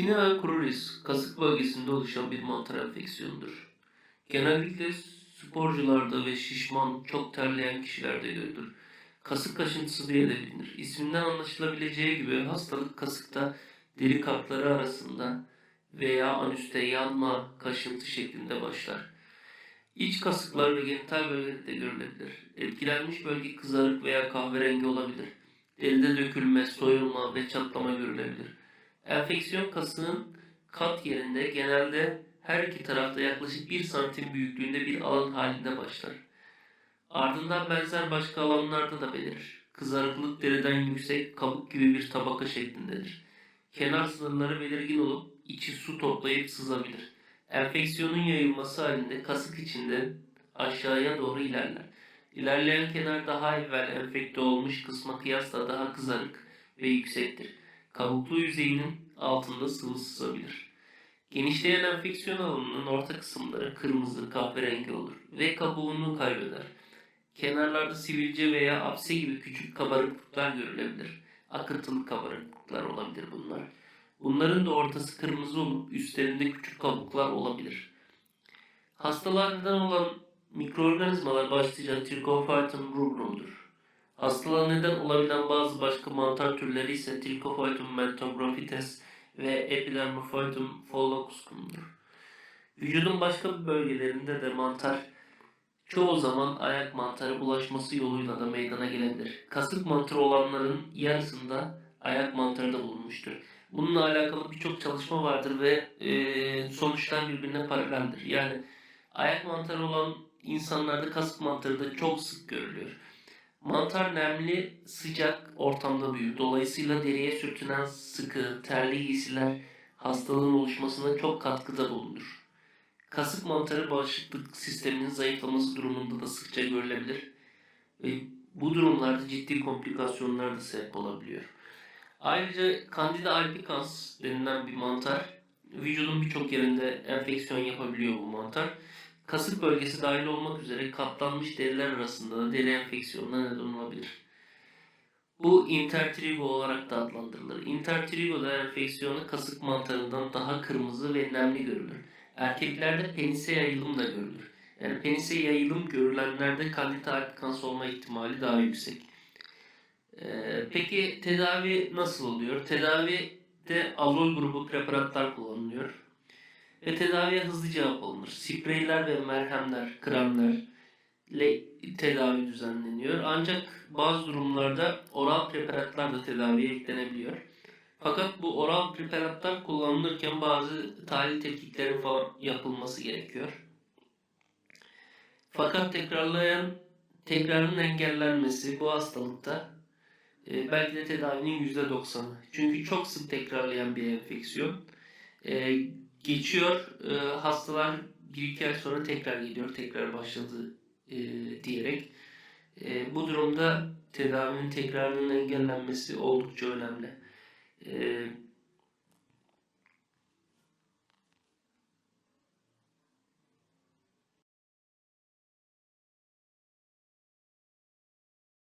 Tinea cruris kasık bölgesinde oluşan bir mantar enfeksiyonudur. Genellikle sporcularda ve şişman, çok terleyen kişilerde görülür. Kasık kaşıntısı diye de bilinir. İsminden anlaşılabileceği gibi hastalık kasıkta deri katları arasında veya anüste yanma, kaşıntı şeklinde başlar. İç kasıklar ve genital bölgede de görülebilir. Etkilenmiş bölge kızarık veya kahverengi olabilir. Deride dökülme, soyulma ve çatlama görülebilir. Enfeksiyon kasığın kat yerinde genelde her iki tarafta yaklaşık 1 santim büyüklüğünde bir alan halinde başlar. Ardından benzer başka alanlarda da belirir. Kızarıklık deriden yüksek, kabuk gibi bir tabaka şeklindedir. Kenar sınırları belirgin olup içi su toplayıp sızabilir. Enfeksiyonun yayılması halinde kasık içinde aşağıya doğru ilerler. İlerleyen kenar daha evvel enfekte olmuş kısma kıyasla daha kızarık ve yüksektir. Kabuklu yüzeyinin altında sıvı sızabilir. Genişleyen enfeksiyon alanının orta kısımları kırmızı kahverengi olur ve kabuğunu kaybeder. Kenarlarda sivilce veya apse gibi küçük kabarıklıklar görülebilir. Akıntılı kabarıklıklar olabilir bunlar. Bunların da ortası kırmızı olup üstlerinde küçük kabuklar olabilir. Hastalığa neden olan mikroorganizmalar başlıca Trichophyton rubrumdur. Hastalığa neden olabilen bazı başka mantar türleri ise Trichophyton mentographites ve Epidermophyton phloxuscum'dur. Vücudun başka bir bölgelerinde de mantar çoğu zaman ayak mantarı bulaşması yoluyla da meydana gelebilir. Kasık mantarı olanların yarısında ayak mantarı da bulunmuştur. Bununla alakalı birçok çalışma vardır ve e, sonuçlar birbirine paraleldir. Yani ayak mantarı olan insanlarda kasık mantarı da çok sık görülüyor. Mantar nemli, sıcak ortamda büyür. Dolayısıyla deriye sürtünen sıkı, terli giysiler hastalığın oluşmasına çok katkıda bulunur. Kasık mantarı bağışıklık sisteminin zayıflaması durumunda da sıkça görülebilir. Ve bu durumlarda ciddi komplikasyonlar da sebep olabiliyor. Ayrıca Candida albicans denilen bir mantar, vücudun birçok yerinde enfeksiyon yapabiliyor bu mantar. Kasık bölgesi dahil olmak üzere katlanmış deriler arasında da deri enfeksiyonuna neden olabilir. Bu intertrigo olarak da adlandırılır. Intertrigo'da enfeksiyonu kasık mantarından daha kırmızı ve nemli görülür. Erkeklerde penise yayılım da görülür. Yani penise yayılım görülenlerde Candida albicans olma ihtimali daha yüksek. Ee, peki tedavi nasıl oluyor? Tedavide azol grubu preparatlar kullanılıyor. Ve tedaviye hızlı cevap alınır. Spreyler ve merhemler, kremlerle tedavi düzenleniyor. Ancak bazı durumlarda oral preparatlar da tedaviye eklenebiliyor. Fakat bu oral preparatlar kullanılırken bazı tahlil tetkiklerin falan yapılması gerekiyor. Fakat tekrarlayan tekrarın engellenmesi bu hastalıkta e, belki de tedavinin %90'ı. Çünkü çok sık tekrarlayan bir enfeksiyon. E, geçiyor, e, hastalar bir iki ay sonra tekrar geliyor, tekrar başladı e, diyerek. E, bu durumda tedavinin tekrarının engellenmesi oldukça önemli. E,